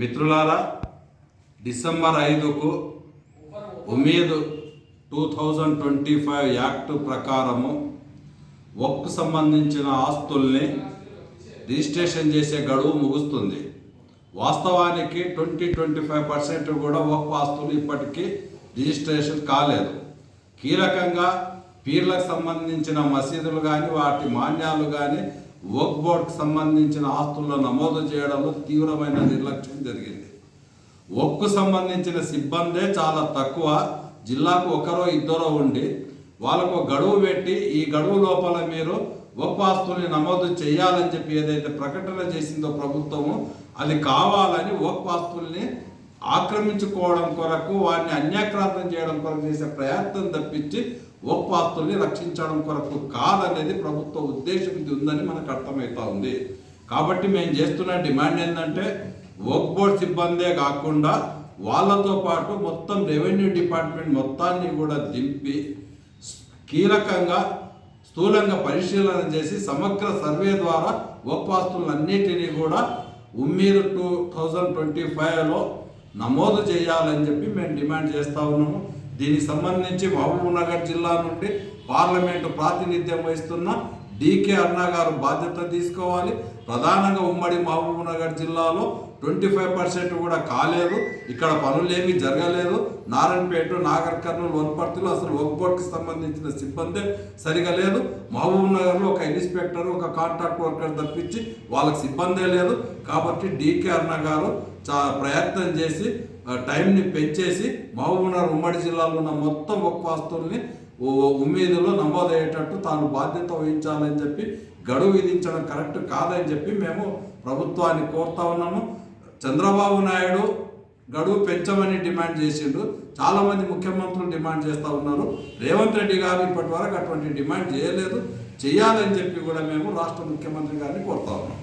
మిత్రులారా డిసెంబర్ ఐదుకు Umeed two thousand twenty five act ప్రకారము ఒక్కు సంబంధించిన ఆస్తుల్ని రిజిస్ట్రేషన్ చేసే గడువు ముగుస్తుంది. వాస్తవానికి ట్వంటీ ట్వంటీ ఫైవ్ పర్సెంట్ కూడా ఒక్క ఆస్తులు ఇప్పటికీ రిజిస్ట్రేషన్ కాలేదు. కీలకంగా పీర్లకు సంబంధించిన మసీదులు కానీ వాటి మాన్యాలు కానీ వర్క్ బోర్డ్కి సంబంధించిన ఆస్తుల్లో నమోదు చేయడంలో తీవ్రమైన నిర్లక్ష్యం జరిగింది. వర్క్కు సంబంధించిన సిబ్బందే చాలా తక్కువ. జిల్లాకు ఒకరో ఇద్దరో ఉండి వాళ్ళకు గడువు పెట్టి ఈ గడువు లోపల మీరు ఒక్క ఆస్తుల్ని నమోదు చేయాలని చెప్పి ఏదైతే ప్రకటన చేసిందో ప్రభుత్వము అది కావాలని ఒక్క ఆస్తుల్ని ఆక్రమించుకోవడం కొరకు వారిని అన్యాక్రాంతం చేయడం కొరకు చేసే ప్రయత్నం తప్పించి ఒక్క రక్షించడం కొరకు కాదనేది ప్రభుత్వ ఉద్దేశం. ఇది ఉందని మనకు అర్థమవుతా ఉంది. కాబట్టి మేము చేస్తున్న డిమాండ్ ఏంటంటే వర్క్ బోర్డ్ సిబ్బందే కాకుండా వాళ్ళతో పాటు మొత్తం రెవెన్యూ డిపార్ట్మెంట్ మొత్తాన్ని కూడా దింపి కీలకంగా స్థూలంగా పరిశీలన చేసి సమగ్ర సర్వే ద్వారా ఒప్పాస్తులన్నిటినీ కూడా ఉమ్మీదు టూ థౌజండ్ ట్వంటీ ఫైవ్లో నమోదు చేయాలని చెప్పి మేము డిమాండ్ చేస్తూ ఉన్నాము. దీనికి సంబంధించి మహబూబ్నగర్ జిల్లా నుండి పార్లమెంటు ప్రాతినిధ్యం వహిస్తున్న డికే అన్నా గారు బాధ్యత తీసుకోవాలి. ప్రధానంగా ఉమ్మడి మహబూబ్నగర్ జిల్లాలో ట్వంటీ ఫైవ్ పర్సెంట్ కూడా కాలేదు. ఇక్కడ పనులేమీ జరగలేదు. నారాయణపేట నాగర్ కర్నూలు వనపర్తిలో అసలు ఒక్కోటికి సంబంధించిన సిబ్బంది సరిగా లేదు. మహబూబ్నగర్లో ఒక ఇన్స్పెక్టర్ ఒక కాంట్రాక్ట్ వర్కర్ తప్పించి వాళ్ళకి సిబ్బందే లేదు. కాబట్టి డీకే అన్న గారు చా ప్రయత్నం చేసి టైంని పెంచేసి మహబూబ్నగర్ ఉమ్మడి జిల్లాలో ఉన్న మొత్తం ఒక్క ఉమ్మీదులో నమోదయ్యేటట్టు తాను బాధ్యత వహించాలని చెప్పి గడువు విధించడం కరెక్ట్ కాదని చెప్పి మేము ప్రభుత్వాన్ని కోరుతా ఉన్నాము. చంద్రబాబు నాయుడు గడువు పెంచమని డిమాండ్ చేసిండు చాలామంది ముఖ్యమంత్రులు డిమాండ్ చేస్తూ ఉన్నారు. రేవంత్ రెడ్డి గారు ఇప్పటి వరకు అటువంటి డిమాండ్ చేయలేదు. చేయాలని చెప్పి కూడా మేము రాష్ట్ర ముఖ్యమంత్రి గారిని కోరుతా ఉన్నాం.